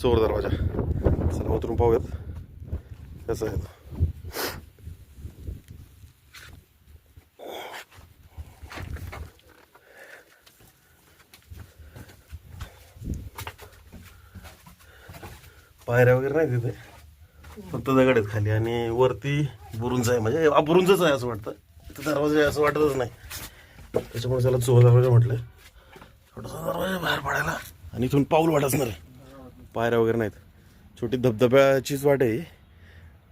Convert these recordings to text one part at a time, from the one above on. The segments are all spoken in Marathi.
चोर दरवाजा चला उतरून पाहूयात कसं आहे पायऱ्या वगैरे नाही तिथे. फक्त दगड आहेत खाली आणि वरती बुरुंज आहे. म्हणजे हा बुरुंजच आहे असं वाटतं. इथं दरवाजा आहे असं वाटतच नाही. त्याच्यामुळे त्याला चोर दरवाजा म्हटलं छोटासा दरवाजा बाहेर पडायला. आणि इथून पाऊल वाट नाही पायऱ्या वगैरे नाहीत. छोटी धबधब्याचीच वाट आहे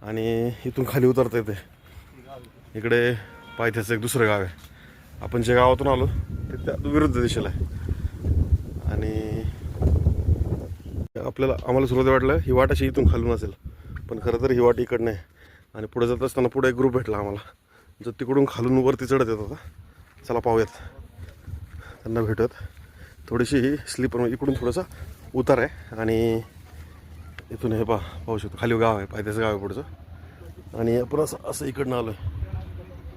आणि इथून खाली उतरता येते इकडे पायथ्याचं एक दुसरं गाव आहे. आपण ज्या गावातून आलो ते त्या विरुद्ध दिशेला आहे. आणि आपल्याला आम्हाला सुरुवात वाटलं ही वाट अशी इथून खालून असेल. पण खरं तर ही वाट इकडनं आहे. आणि पुढे जात असताना पुढे एक ग्रुप भेटला आम्हाला. जो तिकडून खालून वरती चढत येत होता. चला पाहूयात. त्यांना भेटत थोडीशी ही स्लीपर इकडून थोडासा उतार आहे आणि इथून हे पा पाहू शकतो खाली गाव आहे पायथ्याचं गाव आहे पुढचं. आणि आपण असं असं इकडनं आलो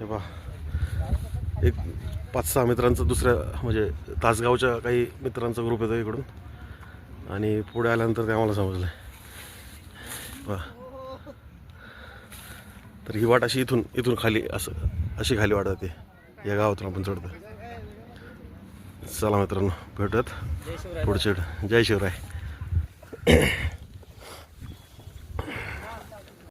हे पा एक पाच सहा मित्रांचं दुसऱ्या म्हणजे तासगावच्या काही मित्रांचा ग्रुप येतो इकडून. आणि पुढे आल्यानंतर ते आम्हाला समजलं पहा. तर ही वाट अशी इथून इथून खाली असं अशी खाली वाट जाते. या गावातून आपण चढतो चला मित्रांनो भेटत पुढचे जय शिवराय.